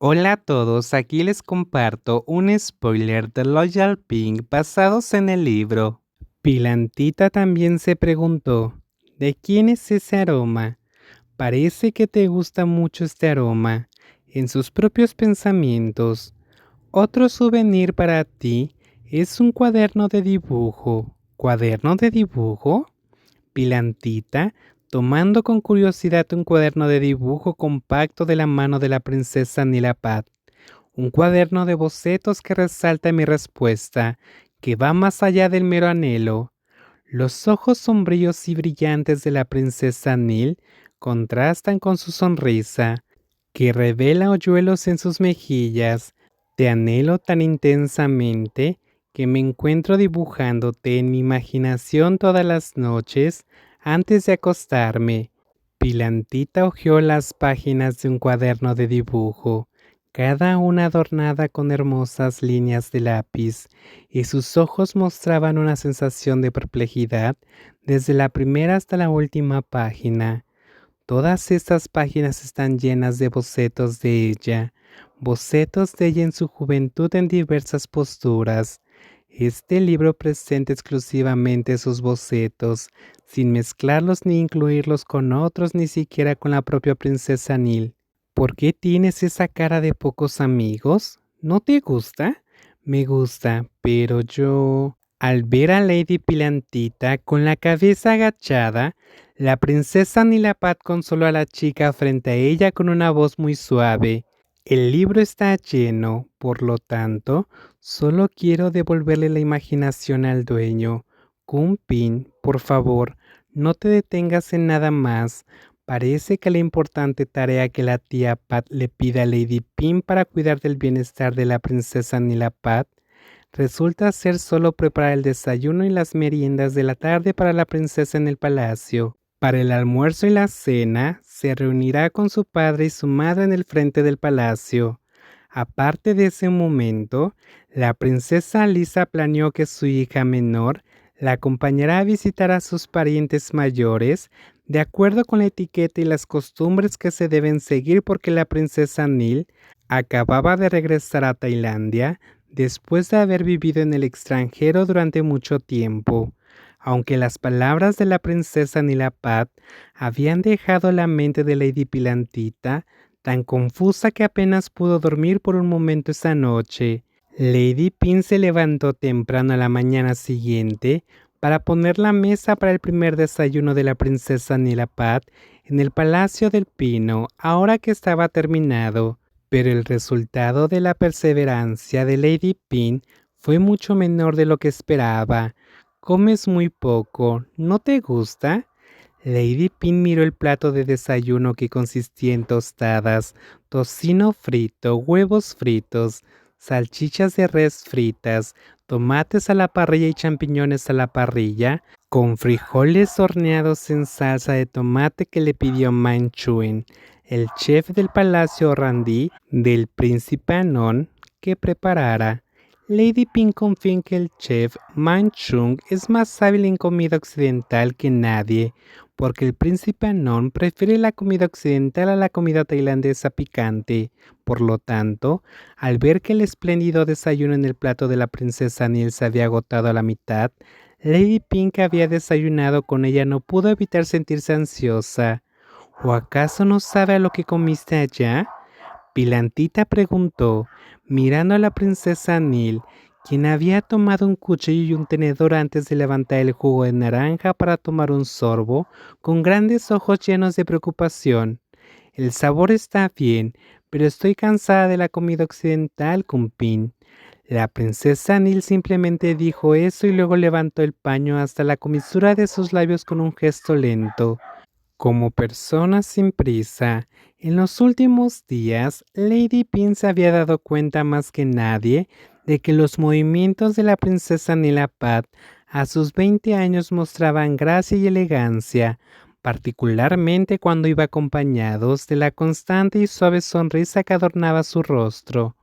Hola a todos, aquí les comparto un spoiler de Loyal Pink basados en el libro. Pilantita también se preguntó, ¿de quién es ese aroma? Parece que te gusta mucho este aroma. En sus propios pensamientos. Otro souvenir para ti es un cuaderno de dibujo. ¿Cuaderno de dibujo? Pilantita tomando con curiosidad un cuaderno de dibujo compacto de la mano de la princesa Nilapad. Un cuaderno de bocetos que resalta mi respuesta, que va más allá del mero anhelo. Los ojos sombríos y brillantes de la princesa Nil contrastan con su sonrisa, que revela hoyuelos en sus mejillas. Te anhelo tan intensamente que me encuentro dibujándote en mi imaginación todas las noches antes de acostarme, Pilantita hojeó las páginas de un cuaderno de dibujo, cada una adornada con hermosas líneas de lápiz, y sus ojos mostraban una sensación de perplejidad desde la primera hasta la última página. Todas estas páginas están llenas de bocetos de ella, bocetos de ella en su juventud en diversas posturas, este libro presenta exclusivamente sus bocetos, sin mezclarlos ni incluirlos con otros, ni siquiera con la propia princesa Nil. ¿Por qué tienes esa cara de pocos amigos? ¿No te gusta? Me gusta, pero yo... Al ver a Lady Pilantita con la cabeza agachada, la princesa Nilapad consoló a la chica frente a ella con una voz muy suave. El libro está lleno, por lo tanto, solo quiero devolverle la imaginación al dueño. Kumpin, por favor, no te detengas en nada más. Parece que la importante tarea que la tía Pat le pide a Lady Pin para cuidar del bienestar de la princesa Nilapad resulta ser solo preparar el desayuno y las meriendas de la tarde para la princesa en el palacio. Para el almuerzo y la cena, se reunirá con su padre y su madre en el frente del palacio. Aparte de ese momento, la princesa Lisa planeó que su hija menor la acompañará a visitar a sus parientes mayores, de acuerdo con la etiqueta y las costumbres que se deben seguir porque la princesa Nil acababa de regresar a Tailandia después de haber vivido en el extranjero durante mucho tiempo aunque las palabras de la princesa Nilapad habían dejado la mente de Lady Pilantita tan confusa que apenas pudo dormir por un momento esa noche. Lady Pin se levantó temprano a la mañana siguiente para poner la mesa para el primer desayuno de la princesa Nilapad en el Palacio del Pino, ahora que estaba terminado. Pero el resultado de la perseverancia de Lady Pin fue mucho menor de lo que esperaba. Comes muy poco, ¿no te gusta? Lady Pin miró el plato de desayuno que consistía en tostadas, tocino frito, huevos fritos, salchichas de res fritas, tomates a la parrilla y champiñones a la parrilla, con frijoles horneados en salsa de tomate que le pidió Manchuen, el chef del palacio Randy del príncipe Anon, que preparara. Lady Pink confía en que el chef Manchung es más hábil en comida occidental que nadie, porque el príncipe Anon prefiere la comida occidental a la comida tailandesa picante. Por lo tanto, al ver que el espléndido desayuno en el plato de la princesa Niel se había agotado a la mitad, Lady Pink había desayunado con ella no pudo evitar sentirse ansiosa. ¿O acaso no sabe a lo que comiste allá? Pilantita preguntó, mirando a la princesa Nil, quien había tomado un cuchillo y un tenedor antes de levantar el jugo de naranja para tomar un sorbo, con grandes ojos llenos de preocupación. El sabor está bien, pero estoy cansada de la comida occidental, Cumpín. La princesa Nil simplemente dijo eso y luego levantó el paño hasta la comisura de sus labios con un gesto lento. Como persona sin prisa, en los últimos días, Lady Pin se había dado cuenta más que nadie de que los movimientos de la princesa Nilapad a sus 20 años mostraban gracia y elegancia, particularmente cuando iba acompañados de la constante y suave sonrisa que adornaba su rostro.